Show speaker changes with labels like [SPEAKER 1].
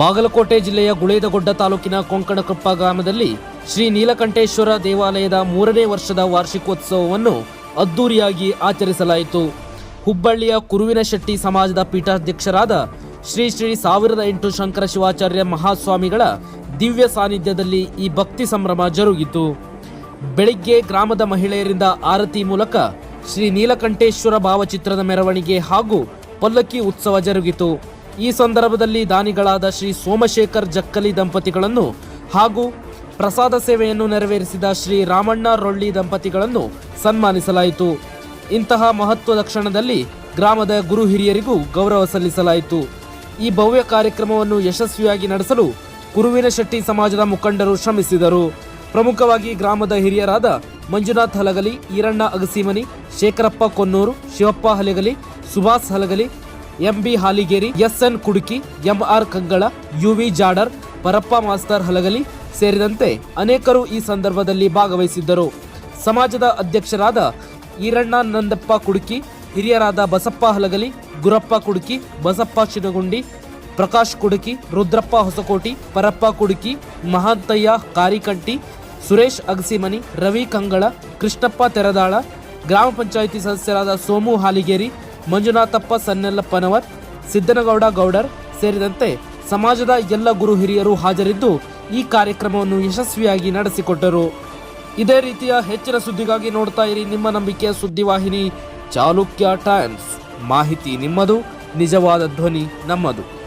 [SPEAKER 1] ಬಾಗಲಕೋಟೆ ಜಿಲ್ಲೆಯ ಗುಳೇದಗೊಡ್ಡ ತಾಲೂಕಿನ ಕೊಂಕಣಕೊಪ್ಪ ಗ್ರಾಮದಲ್ಲಿ ಶ್ರೀ ನೀಲಕಂಠೇಶ್ವರ ದೇವಾಲಯದ ಮೂರನೇ ವರ್ಷದ ವಾರ್ಷಿಕೋತ್ಸವವನ್ನು ಅದ್ದೂರಿಯಾಗಿ ಆಚರಿಸಲಾಯಿತು. ಹುಬ್ಬಳ್ಳಿಯ ಕುರುವಿನ ಶೆಟ್ಟಿ ಸಮಾಜದ ಪೀಠಾಧ್ಯಕ್ಷರಾದ ಶ್ರೀ ಶ್ರೀ ಸಾವಿರದ ಎಂಟು ಶಂಕರ ಶಿವಾಚಾರ್ಯ ಮಹಾಸ್ವಾಮಿಗಳ ದಿವ್ಯ ಸಾನ್ನಿಧ್ಯದಲ್ಲಿ ಈ ಭಕ್ತಿ ಸಂಭ್ರಮ ಜರುಗಿತು. ಬೆಳಿಗ್ಗೆ ಗ್ರಾಮದ ಮಹಿಳೆಯರಿಂದ ಆರತಿ ಮೂಲಕ ಶ್ರೀ ನೀಲಕಂಠೇಶ್ವರ ಭಾವಚಿತ್ರದ ಮೆರವಣಿಗೆ ಹಾಗೂ ಪಲ್ಲಕ್ಕಿ ಉತ್ಸವ ಜರುಗಿತು. ಈ ಸಂದರ್ಭದಲ್ಲಿ ದಾನಿಗಳಾದ ಶ್ರೀ ಸೋಮಶೇಖರ್ ಜಕ್ಕಲಿ ದಂಪತಿಗಳನ್ನು ಹಾಗೂ ಪ್ರಸಾದ ಸೇವೆಯನ್ನು ನೆರವೇರಿಸಿದ ಶ್ರೀ ರಾಮಣ್ಣ ರೊಳ್ಳಿ ದಂಪತಿಗಳನ್ನು ಸನ್ಮಾನಿಸಲಾಯಿತು. ಇಂತಹ ಮಹತ್ವದ ಕ್ಷಣದಲ್ಲಿ ಗ್ರಾಮದ ಗುರು ಹಿರಿಯರಿಗೂ ಗೌರವ ಸಲ್ಲಿಸಲಾಯಿತು. ಈ ಭವ್ಯ ಕಾರ್ಯಕ್ರಮವನ್ನು ಯಶಸ್ವಿಯಾಗಿ ನಡೆಸಲು ಕುರುವಿನ ಶೆಟ್ಟಿ ಸಮಾಜದ ಮುಖಂಡರು ಶ್ರಮಿಸಿದರು. ಪ್ರಮುಖವಾಗಿ ಗ್ರಾಮದ ಹಿರಿಯರಾದ Manjunath Halagali, Eeranna Agasimani, Shekharappa Konnur, Shivappa Halagali Subhas Halagali MB Haligeri, SN Kuduki, MR Kangala, UV Jadar, Parappa master Halagali ಸೇರಿದಂತೆ ಅನೇಕರು ಈ ಸಂದರ್ಭದಲ್ಲಿ ಭಾಗವಹಿಸಿದ್ದರು. ಸಮಾಜದ ಅಧ್ಯಕ್ಷರಾದ ಈರಣ್ಣ ನಂದಪ್ಪ ಕುಡುಕಿ, ಹಿರಿಯರಾದ ಬಸಪ್ಪ ಹಲಗಲಿ, ಗುರಪ್ಪ ಕುಡುಕಿ, ಬಸಪ್ಪ ಚಿನಗುಂಡಿ, ಪ್ರಕಾಶ್ ಕುಡುಕಿ, ರುದ್ರಪ್ಪ ಹೊಸಕೋಟಿ, ಪರಪ್ಪ ಕುಡುಕಿ, ಮಹಾಂತಯ್ಯ ಕಾರಿಕಂಟಿ, ಸುರೇಶ್ ಅಗಸಿಮನಿ, ರವಿ ಕಂಗಳ, ಕೃಷ್ಣಪ್ಪ ತೆರದಾಳ, ಗ್ರಾಮ ಪಂಚಾಯಿತಿ ಸದಸ್ಯರಾದ ಸೋಮು ಹಾಲಿಗೇರಿ ಮಂಜುನಾಥಪ್ಪ ಸನ್ನೆಲ್ಲಪ್ಪನವರ್, ಸಿದ್ದನಗೌಡ ಗೌಡರ್ ಸೇರಿದಂತೆ ಸಮಾಜದ ಎಲ್ಲ ಗುರು ಹಿರಿಯರು ಹಾಜರಿದ್ದು ಈ ಕಾರ್ಯಕ್ರಮವನ್ನು ಯಶಸ್ವಿಯಾಗಿ ನಡೆಸಿಕೊಟ್ಟರು. ಇದೇ ರೀತಿಯ ಹೆಚ್ಚಿನ ಸುದ್ದಿಗಾಗಿ ನೋಡ್ತಾ ಇರಿ ನಿಮ್ಮ ನಂಬಿಕೆಯ ಸುದ್ದಿವಾಹಿನಿ ಚಾಲುಕ್ಯ ಟೈಮ್ಸ್. ಮಾಹಿತಿ ನಿಮ್ಮದು, ನಿಜವಾದ ಧ್ವನಿ ನಮ್ಮದು.